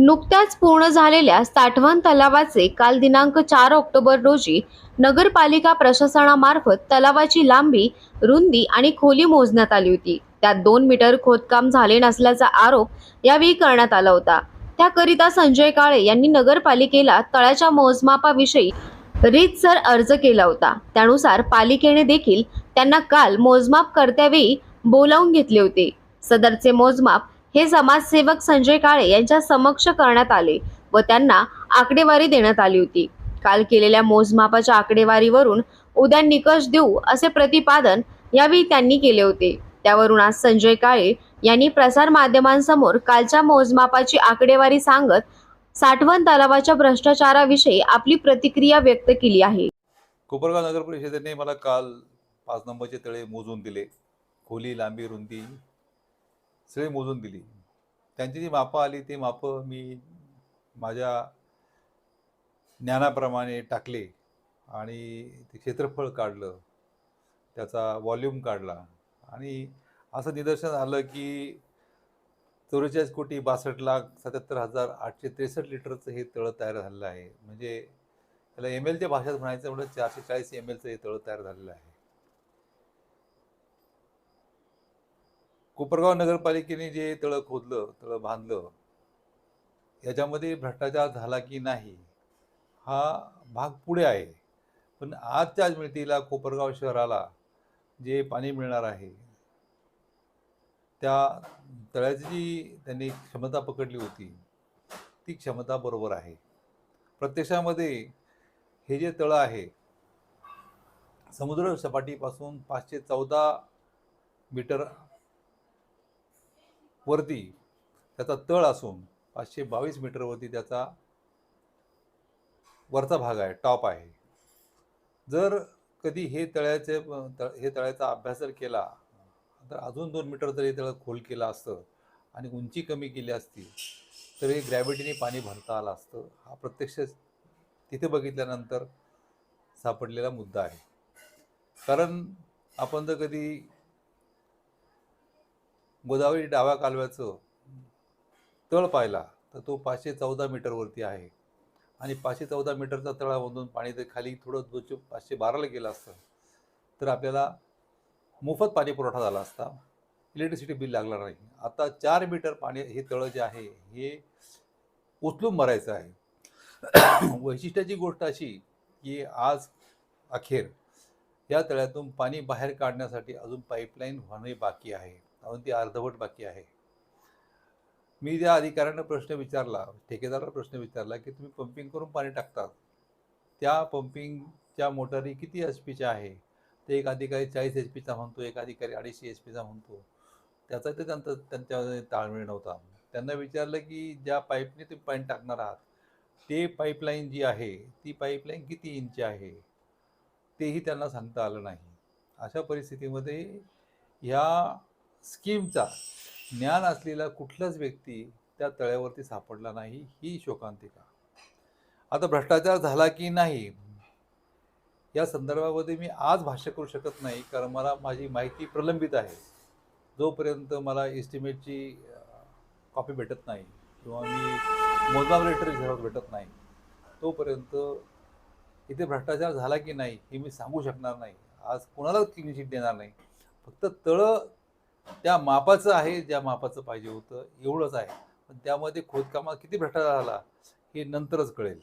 नुकत्याच पूर्ण झालेल्या साठवण तलावाचे काल दिनांक चार ऑक्टोबर रोजी नगरपालिका प्रशासनामार्फत तलावाची लांबी रुंदी आणि खोली मोजण्यात आली होती. त्यात दोन मीटर खोदकाम झाले नसल्याचा आरोप यावेळी करण्यात आला होता. त्याकरिता संजय काळे यांनी नगरपालिकेला तळाच्या मोजमापाविषयी रीतसर अर्ज केला होता. त्यानुसार पालिकेने देखील त्यांना काल मोजमाप करत्यावेळी बोलावून घेतले होते. सदरचे मोजमाप हे समाजसेवक संजय काळे यांच्या समक्ष करण्यात आले व त्यांना आकडेवारी देण्यात आली होती. काल केलेल्या मोजमापाच्या आकडेवारीवरून उद्या निकष देऊ असे प्रतिपादन यावेळी त्यांनी केले होते. त्यावरून आज संजय काळे यांनी प्रसार माध्यमांसमोर कालच्या मोजमापाची आकडेवारी सांगत साठवण तलावाच्या भ्रष्टाचाराविषयी आपली प्रतिक्रिया व्यक्त केली आहे. कोपरगाव नगर परिषदेने मला काल पाच नंबरचे तळे मोजून दिले. खोली लांबी रुंदी सगळे मोजून दिली. त्यांची जी मापं आली ती मापं मी माझ्या ज्ञानाप्रमाणे टाकले आणि ते क्षेत्रफळ काढलं त्याचा व्हॉल्यूम काढला आणि असं निदर्शन आलं की चौवेचाळीस कोटी बासष्ट लाख सत्याहत्तर हजार आठशे त्रेसष्ट लिटरचं हे तळं तयार झालेलं आहे. म्हणजे त्याला एम एलच्या भाषेत म्हणायचं म्हणजे चारशे चाळीस एम एलचं हे तळं तयार झालेलं आहे. कोपरगाव नगरपालिकेने जे तळं खोदलं तळं बांधलं याच्यामध्ये भ्रष्टाचार झाला की नाही हा भाग पुढे आहे. पण आजच्या आज मिळतीला कोपरगाव शहराला जे पाणी मिळणार आहे त्या तळ्याची जी त्यांनी क्षमता पकडली होती ती क्षमता बरोबर आहे. प्रत्यक्षामध्ये हे जे तळं आहे समुद्र सपाटीपासून पाचशे चौदा मीटर वरती त्याचा तळ असून पाचशे बावीस मीटरवरती त्याचा वरचा भाग आहे टॉप आहे. जर कधी हे तळ्याचे तळ हे तळ्याचा अभ्यास जर केला तर अजून दोन मीटर जर हे तळ खोल केलं असतं आणि उंची कमी केली असती तर हे ग्रॅव्हिटीने पाणी भरता आलं असतं. हा प्रत्यक्ष तिथे बघितल्यानंतर सापडलेला मुद्दा आहे. कारण आपण जर कधी गोदावरी डाव्या कालव्याचं तळ पाहिला तर तो पाचशे चौदा मीटरवरती आहे. आणि पाचशे चौदा मीटरचा तळामधून पाणी जर खाली थोडं दोनशे पाचशे बाराला गेलं असतं तर आपल्याला मोफत पाणी पुरवठा झाला असता. इलेक्ट्रिसिटी बिल लागणार नाही. आता चार मीटर पाणी हे तळं जे आहे हे उचलून भरायचं आहे. वैशिष्ट्याची गोष्ट अशी की आज अखेर या तळ्यातून पाणी बाहेर काढण्यासाठी अजून पाईपलाईन होणे बाकी आहे. अजून ती अर्धवट बाकी आहे. मी त्या अधिकाऱ्यांना प्रश्न विचारला ठेकेदाराला प्रश्न विचारला की तुम्ही पंपिंग करून पाणी टाकतात. त्या पंपिंगच्या मोटारी किती एच पीच्या आहे? ते एक अधिकारी चाळीस एच पीचा म्हणतो एक अधिकारी अडीचशे एच पीचा म्हणतो. त्याचा ते त्यांचा त्यांच्या ताळमेळ नव्हता. त्यांना विचारलं की ज्या पाईपने तुम्ही पाणी टाकणार आहात ते पाईपलाईन जी आहे ती पाईपलाईन किती इंच आहे? तेही त्यांना सांगता आलं नाही. अशा परिस्थितीमध्ये ह्या स्कीमचा. ज्ञान असलेला कुठलाच व्यक्ती त्या तळ्यावरती सापडला नाही ही शोकांतिका. आता भ्रष्टाचार झाला की नाही? या संदर्भामध्ये मी आज भाष्य करू शकत नाही कारण मला माझी माहिती प्रलंबित आहे. जोपर्यंत मला एस्टिमेटची कॉपी भेटत नाही किंवा मी मोजमाप लेटर झेरॉक्स भेटत नाही तोपर्यंत इथे भ्रष्टाचार झाला की नाही हे मी सांगू शकणार नाही. आज कोणालाच क्लीन देणार नाही. फक्त तळं त्या मापाचं आहे ज्या मापाचं पाहिजे होतं एवढंच आहे. पण त्यामध्ये खोदकामात किती भ्रष्टाचार झाला हे नंतरच कळेल.